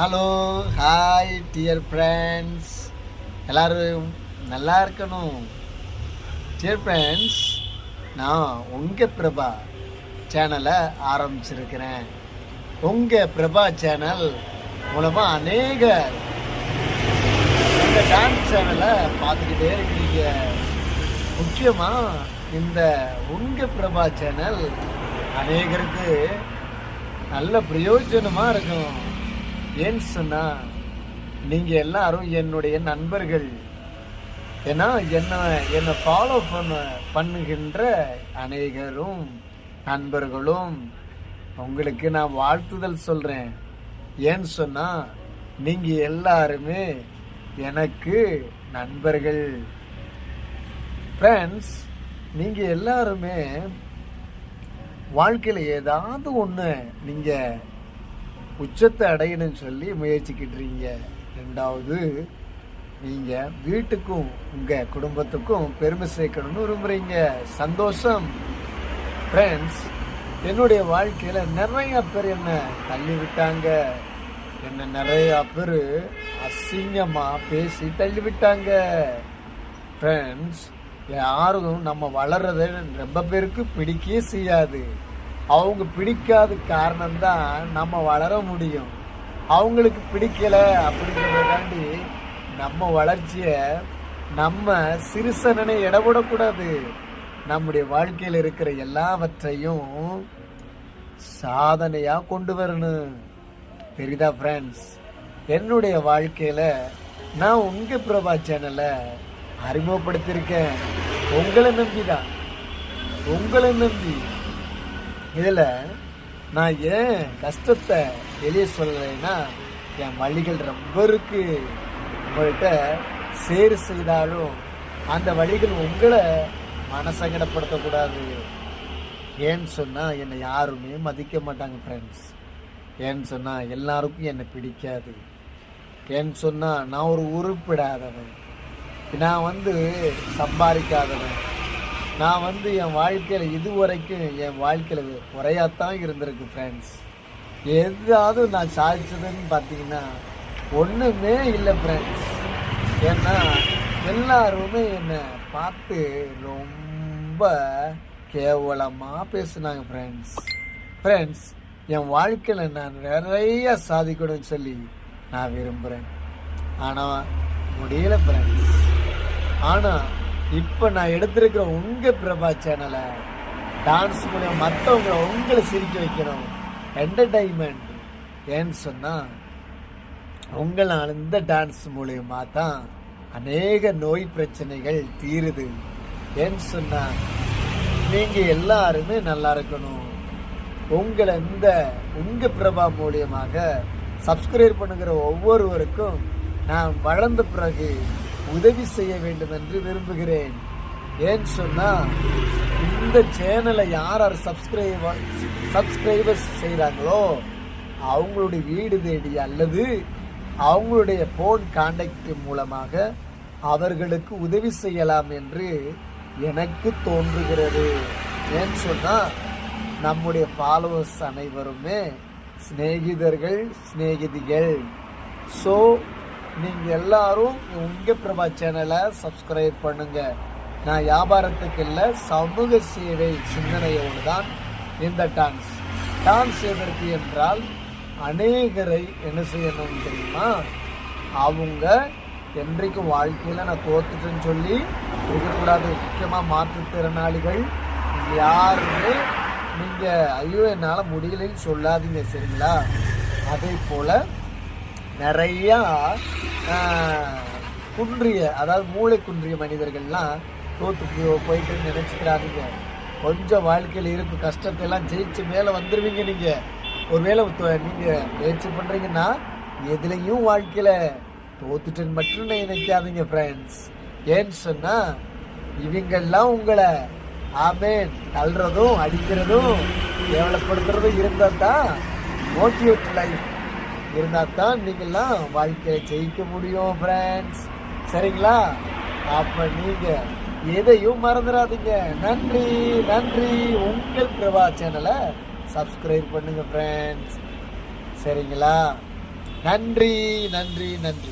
Hello hi dear friends எல்லோரும் நல்லா இருக்கணும். டியர் ஃப்ரெண்ட்ஸ் நான் உங்கள் பிரபா சேனலை ஆரம்பிச்சிருக்கிறேன். உங்கள் பிரபா சேனல் மூலமாக அநேக இந்த டான்ஸ் சேனலை பார்த்துக்கிட்டே இருக்கீங்க. முக்கியமாக இந்த உங்கள் பிரபா சேனல் அநேகருக்கு நல்ல பிரயோஜனமாக இருக்கும். ஏன்னு சொன்னால் நீங்கள் எல்லாரும் என்னுடைய நண்பர்கள். ஏன்னா என்ன என்னை ஃபாலோ பண்ண பண்ணுகின்ற அநேகரும் நண்பர்களும் உங்களுக்கு நான் வாழ்த்துதல் சொல்கிறேன் ஏன்னு சொன்னால் நீங்கள் எல்லாருமே எனக்கு நண்பர்கள். ஃப்ரெண்ட்ஸ் நீங்கள் எல்லாருமே வாழ்க்கையில் ஏதாவது ஒன்று நீங்கள் உச்சத்தை அடையணும்னு சொல்லி முயற்சிக்கிட்டுறீங்க. ரெண்டாவது நீங்கள் வீட்டுக்கும் உங்கள் குடும்பத்துக்கும் பெருமை சேர்க்கணும்னு விரும்புகிறீங்க சந்தோஷம். ஃப்ரெண்ட்ஸ் என்னுடைய வாழ்க்கையில் நிறைய பேர் என்னை தள்ளி விட்டாங்க என்னை நிறையா பேர் அசிங்கமாக பேசி தள்ளி விட்டாங்க ஃப்ரெண்ட்ஸ் யாரும் நம்ம வளர்றத ரொம்ப பேருக்கு பிடிக்கவே செய்யாது. அவங்க பிடிக்காத காரணம்தான் நம்ம வளர முடியும். அவங்களுக்கு பிடிக்கலை அப்படிங்கிறதாண்டி நம்ம வளர்ச்சியை நம்ம சிறுசனனை இடவிடக்கூடாது நம்முடைய வாழ்க்கையில் இருக்கிற எல்லாவற்றையும் சாதனையாக கொண்டு வரணும். தெரியுதா ஃப்ரெண்ட்ஸ் என்னுடைய வாழ்க்கையில் நான் உங்கள் பிரபா சேனலை அறிமுகப்படுத்தியிருக்கேன். உங்களை நம்பி தான் உங்களை நம்பி இதில் நான் ஏன் கஷ்டத்தை வெளியே சொல்லலைன்னா என் வழிகள் ரொம்ப இருக்குது உங்கள்கிட்ட சேர் செய்தாலும் அந்த வழிகள் உங்களை மனசங்கடப்படுத்தக்கூடாது. ஏன்னு சொன்னால் என்னை யாருமே மதிக்க மாட்டாங்க ஃப்ரெண்ட்ஸ் ஏன்னு சொன்னால் எல்லாருக்கும் என்னை பிடிக்காது. ஏன்னு சொன்னால் நான் ஒரு உருப்பிடாதவன். நான் வந்து சம்பாதிக்காதவன். நான் வந்து என் வாழ்க்கையில் இதுவரைக்கும் என் வாழ்க்கையில் குறையாத்தான் இருந்திருக்கு ஃப்ரெண்ட்ஸ் எதாவது நான் சாதிச்சதுன்னு பார்த்தீங்கன்னா ஒன்றுமே இல்லை ஃப்ரெண்ட்ஸ் ஏன்னா எல்லாருமே என்னை பார்த்து ரொம்ப கேவலமாக பேசுனாங்க ஃப்ரெண்ட்ஸ் ஃப்ரெண்ட்ஸ் என் வாழ்க்கையில் நான் நிறைய சாதிக்கணும்னு சொல்லி நான் விரும்புகிறேன் ஆனால் முடியல ஃப்ரெண்ட்ஸ் ஆனால் இப்போ நான் எடுத்திருக்கிற உங்கள் பிரபா சேனலை டான்ஸ் மூலியம் மற்றவங்களை உங்களை சிரிக்க வைக்கிறோம் என்டர்டைன்மெண்ட் ஏன்னு சொன்னால் உங்களால் இந்த டான்ஸ் மூலியமாக தான் அநேக நோய் பிரச்சனைகள் தீருது. ஏன்னு சொன்னால் நீங்கள் எல்லாருமே நல்லா இருக்கணும். உங்களை இந்த உங்கள் பிரபா மூலியமாக சப்ஸ்கிரைப் பண்ணுகிற ஒவ்வொருவருக்கும் நான் வளர்ந்த பிறகு உதவி செய்ய வேண்டும் என்று விரும்புகிறேன். ஏன்னு சொன்னால் இந்த சேனலை யார் யார் சப்ஸ்கிரைபர் சப்ஸ்கிரைபர்ஸ் செய்கிறாங்களோ அவங்களுடைய வீடு தேடி அல்லது அவங்களுடைய ஃபோன் கான்டாக்ட் மூலமாக அவர்களுக்கு உதவி செய்யலாம் என்று எனக்கு தோன்றுகிறது. ஏன்னு சொன்னால் நம்முடைய ஃபாலோவர்ஸ் அனைவருமே சிநேகிதர்கள் சிநேகிதிகள். ஸோ நீங்கள் எல்லாரும் உங்க பிரபா சேனலை சப்ஸ்கிரைப் பண்ணுங்க. நான் வியாபாரத்துக்கு இல்லை சமூக சேவை சிந்தனையோடு தான் இந்த டான்ஸ் டான்ஸ் எதற்கு என்றால் அநேகரை என்ன செய்யணும் தெரியுமா? அவங்க என்றைக்கும் வாழ்க்கையில் நான் தோத்துட்டேன்னு சொல்லி இருக்கக்கூடாது. முக்கியமாக மாற்றுத்திறனாளிகள் யாருமே நீங்கள் ஐயோ என்னால் முடியலைன்னு சொல்லாதீங்க சரிங்களா? அதே போல் நிறையா குன்றிய அதாவது மூளை குன்றிய மனிதர்கள்லாம் தோத்து போயிட்டு நினச்சிக்கிறாதீங்க கொஞ்சம் வாழ்க்கையில் இருக்கும் கஷ்டத்தையெல்லாம் ஜெயிச்சு மேலே வந்துடுவீங்க நீங்கள் ஒருவேளை தொ- நீங்கள் முயற்சி பண்ணுறீங்கன்னா எதுலேயும் வாழ்க்கையில் தோத்துட்டேன்னு மட்டும் நினைக்காதீங்க ஃப்ரெண்ட்ஸ் ஏன்னு சொன்னால் இவங்கெல்லாம் உங்களை ஆமேன் தள்ளுறதும் அடிக்கிறதும் கேவலப்படுத்துறதும் இருந்தால் தான் மோட்டிவேட் லைஃப் இருந்தால் தான் நீங்கள்லாம் வாழ்க்கையை ஜெயிக்க முடியும் ஃப்ரெண்ட்ஸ் சரிங்களா? அப்போ நீங்கள் எதையும் மறந்துடாதீங்க நன்றி நன்றி. உங்கள் பிரபா சேனலை சப்ஸ்கிரைப் பண்ணுங்கள் ஃப்ரெண்ட்ஸ் சரிங்களா? நன்றி நன்றி நன்றி.